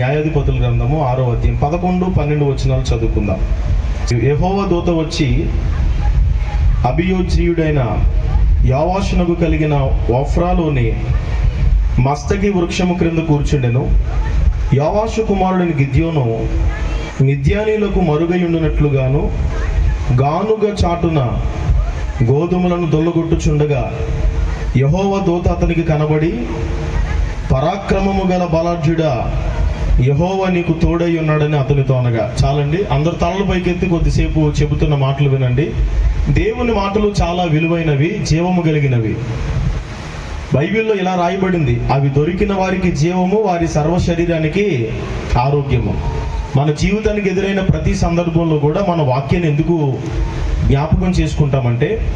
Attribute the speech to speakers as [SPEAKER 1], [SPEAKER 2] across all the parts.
[SPEAKER 1] న్యాయాధిపతుల గ్రంథము ఆరో అధ్యాయం పదకొండు పన్నెండు వచనాలు చదువుకుందాం. యహోవ దూత వచ్చి అభియోజ్రీయుడైన యావాషునకు కలిగిన వఫ్రాలోని మస్తకి వృక్షము క్రింద కూర్చుండెను. యావాషు కుమారుడిని గిద్యోను మిద్యానీలకు మరుగయుండునట్లుగాను గానుగ చాటున గోధుమలను దొల్లగొట్టుచుండగా యహోవ దూత అతనికి కనబడి పరాక్రమము గల బలాఢ్యుడా యహోవా నీకు తోడై ఉన్నాడని అతనితో అనగా చాలండి అందరు తలలు పైకెత్తి కొద్దిసేపు చెబుతున్న మాటలు వినండి. దేవుని మాటలు చాలా విలువైనవి జీవము కలిగినవి. బైబిల్లో ఇలా రాయబడింది అవి దొరికిన వారికి జీవము వారి సర్వ శరీరానికి ఆరోగ్యము. మన జీవితానికి ఎదురైన ప్రతి సందర్భంలో కూడా మన వాక్యాన్ని ఎందుకు జ్ఞాపకం చేసుకుంటామంటే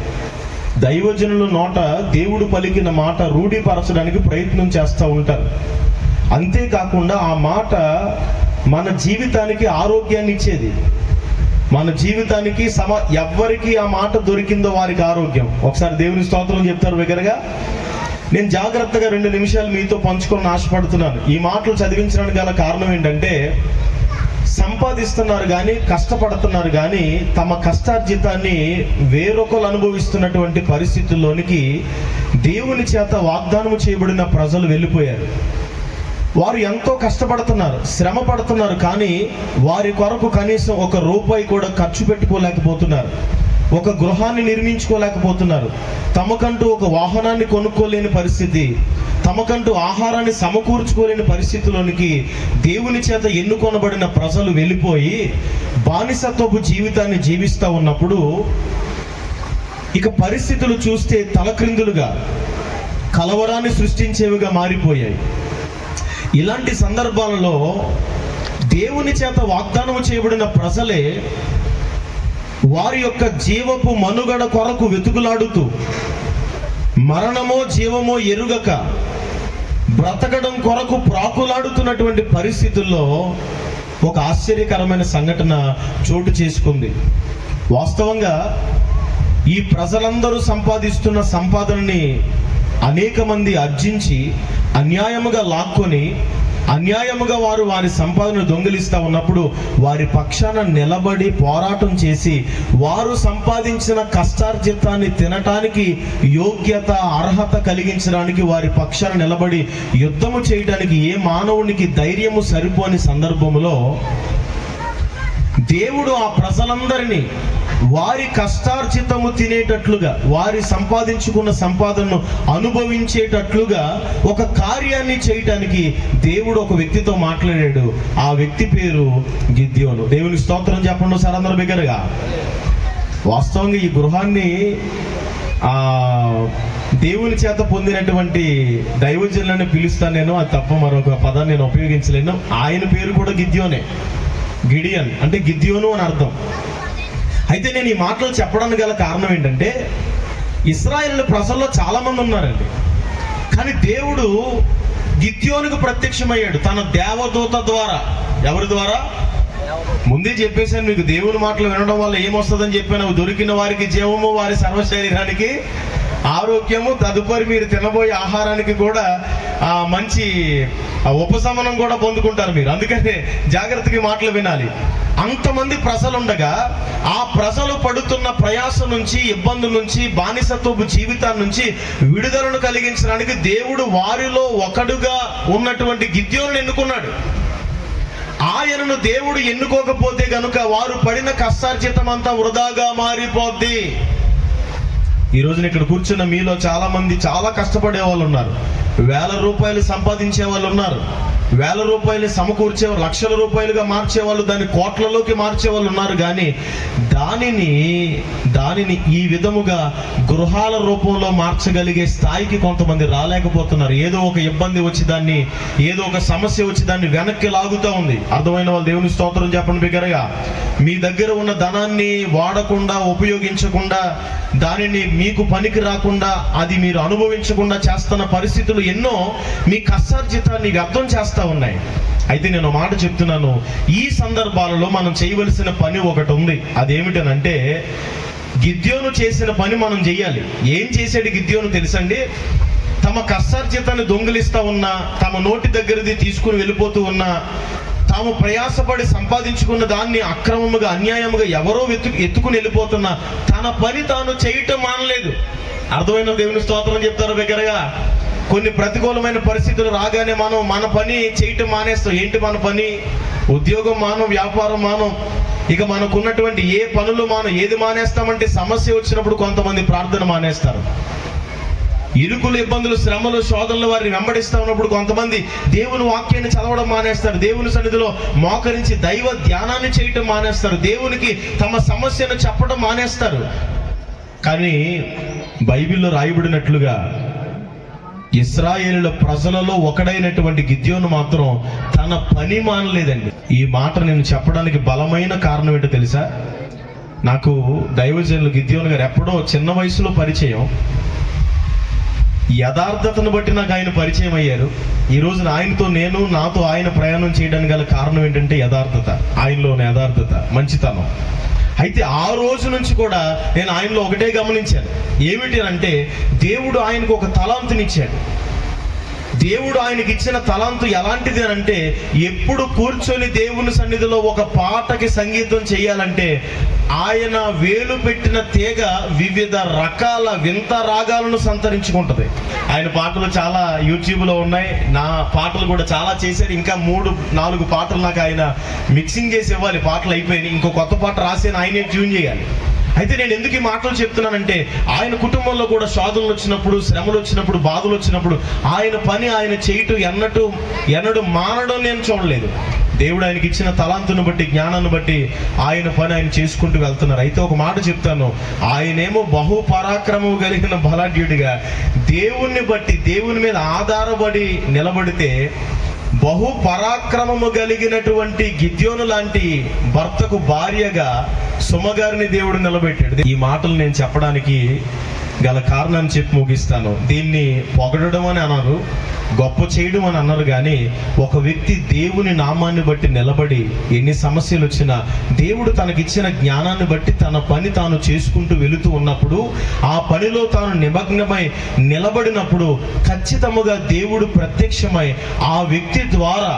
[SPEAKER 1] దైవజనుల నోట దేవుడు పలికిన మాట రూఢీపరచడానికి ప్రయత్నం చేస్తూ ఉంటారు. అంతేకాకుండా ఆ మాట మన జీవితానికి ఆరోగ్యాన్ని ఇచ్చేది. మన జీవితానికి సమ ఎవ్వరికి ఆ మాట దొరికిందో వారికి ఆరోగ్యం. ఒకసారి దేవుని స్తోత్రం చెప్తారు దగ్గరగా నేను జాగ్రత్తగా రెండు నిమిషాలు మీతో పంచుకోవాలని ఆశపడుతున్నాను. ఈ మాటలు చదివించడానికి గల కారణం ఏంటంటే సంపాదిస్తున్నారు కానీ కష్టపడుతున్నారు కానీ తమ కష్టార్జితాన్ని వేరొకరు అనుభవిస్తున్నటువంటి పరిస్థితుల్లోనికి దేవుని చేత వాగ్దానము చేయబడిన ప్రజలు వెళ్ళిపోయారు. వారు ఎంతో కష్టపడుతున్నారు శ్రమ పడుతున్నారు కానీ వారి కొరకు కనీసం ఒక రూపాయి కూడా ఖర్చు పెట్టుకోలేకపోతున్నారు. ఒక గృహాన్ని నిర్మించుకోలేకపోతున్నారు. తమకంటూ ఒక వాహనాన్ని కొనుక్కోలేని పరిస్థితి తమకంటూ ఆహారాన్ని సమకూర్చుకోలేని పరిస్థితిలోనికి దేవుని చేత ఎన్నుకొనబడిన ప్రజలు వెళ్ళిపోయి బానిసత్వపు జీవితాన్ని జీవిస్తూ ఉన్నప్పుడు ఇక పరిస్థితులు చూస్తే తలక్రిందులుగా కలవరాన్ని సృష్టించేవిగా మారిపోయాయి. ఇలాంటి సందర్భాలలో దేవుని చేత వాగ్దానం చేయబడిన ప్రజలే వారి యొక్క జీవపు మనుగడ కొరకు వెతుకులాడుతూ మరణమో జీవమో ఎరుగక బ్రతకడం కొరకు ప్రాకులాడుతున్నటువంటి పరిస్థితుల్లో ఒక ఆశ్చర్యకరమైన సంఘటన చోటు చేసుకుంది. వాస్తవంగా ఈ ప్రజలందరూ సంపాదిస్తున్న సంపాదనని అనేక మంది అర్జించి అన్యాయముగా లాక్కొని అన్యాయముగా వారు వారి సంపాదన దొంగిలిస్తూ ఉన్నప్పుడు వారి పక్షాన నిలబడి పోరాటం చేసి వారు సంపాదించిన కష్టార్జితాన్ని తినటానికి యోగ్యత అర్హత కలిగించడానికి వారి పక్షాన నిలబడి యుద్ధము చేయడానికి ఏ మానవునికి ధైర్యము సరిపోని సందర్భంలో దేవుడు ఆ ప్రజలందరినీ వారి కష్టార్జితము తినేటట్లుగా వారి సంపాదించుకున్న సంపాదనను అనుభవించేటట్లుగా ఒక కార్యాన్ని చేయటానికి దేవుడు ఒక వ్యక్తితో మాట్లాడాడు. ఆ వ్యక్తి పేరు గిద్యోను. దేవుని స్తోత్రం చెప్పండి సార్ అందరు బిగ్గరగా. వాస్తవంగా ఈ గృహాన్ని దేవుని చేత పొందినటువంటి దైవజనులను పిలుస్తాను నేను. అది తప్ప మరొక పదాన్ని నేను ఉపయోగించలేను. ఆయన పేరు కూడా గిద్యోనే. గిడియన్. అంటే గిద్యోను అని అర్థం. అయితే నేను ఈ మాటలు చెప్పడానికి గల కారణం ఏంటంటే ఇస్రాయల్ ప్రజల్లో చాలామంది ఉన్నారండి. కానీ దేవుడు గిద్యోనికి ప్రత్యక్షమయ్యాడు తన దేవదూత ద్వారా. ఎవరి ద్వారా? ముందే చెప్పేశాను మీకు దేవుని మాటలు వినడం వల్ల ఏమొస్తుందని చెప్పాను. దొరికిన వారికి జీవము వారి సర్వ శరీరానికి ఆరోగ్యము తదుపరి మీరు తినబోయే ఆహారానికి కూడా ఆ, మంచి ఉపశమనం కూడా పొందుకుంటారు మీరు. అందుకనే జాగ్రత్తగా మాటలు వినాలి. అంతమంది ప్రజలు ఉండగా ఆ ప్రజలు పడుతున్న ప్రయాసం నుంచి ఇబ్బందుల నుంచి బానిసత్వపు జీవితాల నుంచి విడుదలను కలిగించడానికి దేవుడు వారిలో ఒకడుగా ఉన్నటువంటి గిద్యోలను ఎన్నుకున్నాడు. ఆయనను దేవుడు ఎన్నుకోకపోతే గనుక వారు పడిన కష్టార్జితం అంతా వృధాగా మారిపోద్ది. ఈ రోజున ఇక్కడ కూర్చున్న మీలో చాలా మంది చాలా కష్టపడే వాళ్ళు ఉన్నారు. వేల రూపాయలు సంపాదించే వాళ్ళు ఉన్నారు. వేల రూపాయలు సమకూర్చే లక్షల రూపాయలుగా మార్చే వాళ్ళు దాన్ని కోట్లలోకి మార్చే వాళ్ళు ఉన్నారు. కానీ దానిని దానిని ఈ విధముగా గృహాల రూపంలో మార్చగలిగే స్థాయికి కొంతమంది రాలేకపోతున్నారు. ఏదో ఒక ఇబ్బంది వచ్చి దాన్ని ఏదో ఒక సమస్య వచ్చి దాన్ని వెనక్కి లాగుతూ ఉంది. అర్థమైన వాళ్ళు దేవుని స్తోత్రం చెప్పండి బిగ్గరగా. మీ దగ్గర ఉన్న ధనాన్ని వాడకుండా ఉపయోగించకుండా దానిని మీ మీకు పనికి రాకుండా అది మీరు అనుభవించకుండా చేస్తున్న పరిస్థితులు ఎన్నో మీ కష్టార్జితాన్ని వ్యర్థం చేస్తూ ఉన్నాయి. అయితే నేను మాట చెప్తున్నాను. ఈ సందర్భాలలో మనం చేయవలసిన పని ఒకటి ఉంది. అదేమిటనంటే గిద్యోను చేసిన పని మనం చేయాలి. ఏం చేశాడు గిద్యోను తెలుసండి? తమ కష్టార్జితాన్ని దొంగిలిస్తూ ఉన్నా తమ నోటి దగ్గరది తీసుకుని వెళ్ళిపోతూ ఉన్నా తాము ప్రయాసపడి సంపాదించుకున్న దాన్ని అక్రమముగా అన్యాయముగా ఎవరో వెతు ఎత్తుకుని వెళ్ళిపోతున్నా తన పని తాను చేయటం మానలేదు. అర్థమైన దేవుని స్తోత్రం చెప్తారు దగ్గరగా? కొన్ని ప్రతికూలమైన పరిస్థితులు రాగానే మనం మన పని చేయటం మానేస్తాం. ఏంటి మన పని? ఉద్యోగం మానం వ్యాపారం మానం. ఇక మనకున్నటువంటి ఏ పనులు మానం ఏది మానేస్తామంటే సమస్య వచ్చినప్పుడు కొంతమంది ప్రార్థన మానేస్తారు. ఇరుకులు ఇబ్బందులు శ్రమలు శోధనలు వారిని వెంబడిస్తా ఉన్నప్పుడు కొంతమంది దేవుని వాక్యాన్ని చదవడం మానేస్తారు. దేవుని సన్నిధిలో మోకరించి దైవ ధ్యానాన్ని చేయటం మానేస్తారు. దేవునికి తమ సమస్యను చెప్పడం మానేస్తారు. కానీ బైబిల్లో రాయబడినట్లుగా ఇస్రాయేలుల ప్రజలలో ఒకడైనటువంటి గిద్యోను మాత్రం తన పని మానలేదండి. ఈ మాట నేను చెప్పడానికి బలమైన కారణం ఏంటో తెలుసా? నాకు దైవజనులు గిద్యోను గారు ఎప్పుడో చిన్న వయసులో పరిచయం. యథార్థతను బట్టి నాకు ఆయన పరిచయం అయ్యారు. ఈ రోజున ఆయనతో నేను నాతో ఆయన ప్రయాణం చేయడానికి గల కారణం ఏంటంటే యథార్థత. ఆయనలోని యథార్థత మంచితనం. అయితే ఆ రోజు నుంచి కూడా నేను ఆయనలో ఒకటే గమనించాను. ఏమిటి అంటే దేవుడు ఆయనకు ఒక తలాంతునిచ్చాడు. దేవుడు ఆయనకి ఇచ్చిన తలాంతు ఎలాంటిది అని అంటే ఎప్పుడు కూర్చొని దేవుని సన్నిధిలో ఒక పాటకి సంగీతం చేయాలంటే ఆయన వేలు పెట్టిన తీగ వివిధ రకాల వింత రాగాలను సంతరించుకుంటది. ఆయన పాటలు చాలా యూట్యూబ్లో ఉన్నాయి. నా పాటలు కూడా చాలా చేశారు. ఇంకా మూడు నాలుగు పాటలు నాకు ఆయన మిక్సింగ్ చేసి ఇవ్వాలి. పాటలు అయిపోయినాయి. ఇంకో కొత్త పాట రాసి ఆయనే ట్యూన్ చేయాలి. అయితే నేను ఎందుకు ఈ మాటలు చెప్తున్నానంటే ఆయన కుటుంబంలో కూడా శోధనలు వచ్చినప్పుడు శ్రమలు వచ్చినప్పుడు బాధలు వచ్చినప్పుడు ఆయన పని ఆయన చేయటం ఎన్నటు ఎన్నడు మానడం నేను చూడలేదు. దేవుడు ఆయనకి ఇచ్చిన తలాంతును బట్టి జ్ఞానాన్ని బట్టి ఆయన పని ఆయన చేసుకుంటూ వెళ్తున్నారు. అయితే ఒక మాట చెప్తాను. ఆయనేమో బహు పరాక్రమం కలిగిన బలాఢ్యుడిగా దేవుణ్ణి బట్టి దేవుని మీద ఆధారపడి నిలబడితే బహు పరాక్రమము కలిగినటువంటి గిద్యోను లాంటి భర్తకు భార్యగా సుమగారిని దేవుడు నిలబెట్టాడు. ఈ మాటలు నేను చెప్పడానికి గల కారణాన్ని చెప్పి ముగిస్తాను. దీన్ని పొగడడం అని అన్నారు. గొప్ప చేయడం అని అన్నారు కానీ ఒక వ్యక్తి దేవుని నామాన్ని బట్టి నిలబడి ఎన్ని సమస్యలు వచ్చినా దేవుడు తనకిచ్చిన జ్ఞానాన్ని బట్టి తన పని తాను చేసుకుంటూ వెళుతూ ఉన్నప్పుడు ఆ పనిలో తాను నిమగ్నమై నిలబడినప్పుడు ఖచ్చితముగా దేవుడు ప్రత్యక్షమై ఆ వ్యక్తి ద్వారా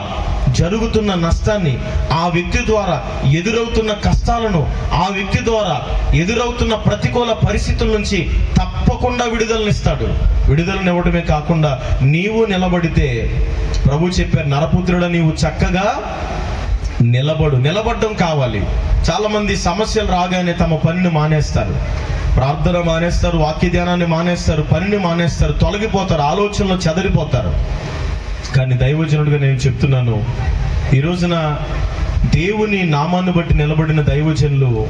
[SPEAKER 1] జరుగుతున్న నష్టాన్ని ఆ వ్యక్తి ద్వారా ఎదురవుతున్న కష్టాలను ఆ వ్యక్తి ద్వారా ఎదురవుతున్న ప్రతికూల పరిస్థితుల నుంచి తప్పకుండా విడుదలనిస్తాడు. విడుదలనివ్వడమే కాకుండా నీవు నిలబడితే ప్రభు చెప్పారు నరపుత్రుడ నీవు చక్కగా నిలబడు. నిలబడడం కావాలి. చాలామంది సమస్యలు రాగానే తమ పనిని మానేస్తారు. ప్రార్థన మానేస్తారు వాక్య ధ్యానాన్ని మానేస్తారు పనిని మానేస్తారు తొలగిపోతారు ఆలోచనలో చెదరిపోతారు. కానీ దైవజనుడిగా నేను చెప్తున్నాను ఈ రోజున దేవుని నామాన్ని బట్టి నిలబడిన దైవజనులు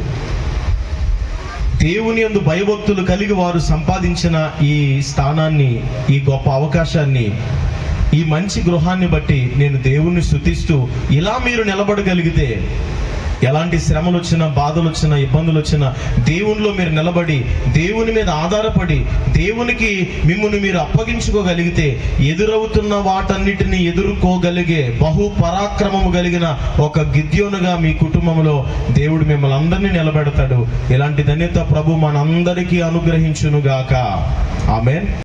[SPEAKER 1] దేవుని యందు భయభక్తులు కలిగి వారు సంపాదించిన ఈ స్థానాన్ని ఈ గొప్ప అవకాశాన్ని ఈ మంచి గృహాన్ని బట్టి నేను దేవుణ్ణి స్థుతిస్తూ ఇలా మీరు నిలబడగలిగితే ఎలాంటి శ్రమలు వచ్చినా బాధలు వచ్చినా ఇబ్బందులు వచ్చినా దేవునిలో మీరు నిలబడి దేవుని మీద ఆధారపడి దేవునికి మిమ్మల్ని మీరు అప్పగించుకోగలిగితే ఎదురవుతున్న వాటన్నిటిని ఎదుర్కోగలిగే బహు పరాక్రమము కలిగిన ఒక గిద్యోనుగా మీ కుటుంబంలో దేవుడు మిమ్మల్ని అందరినీ నిలబెడతాడు. ఇలాంటి ధన్యత ప్రభు మనందరికీ అనుగ్రహించునుగాక. ఆమెన్.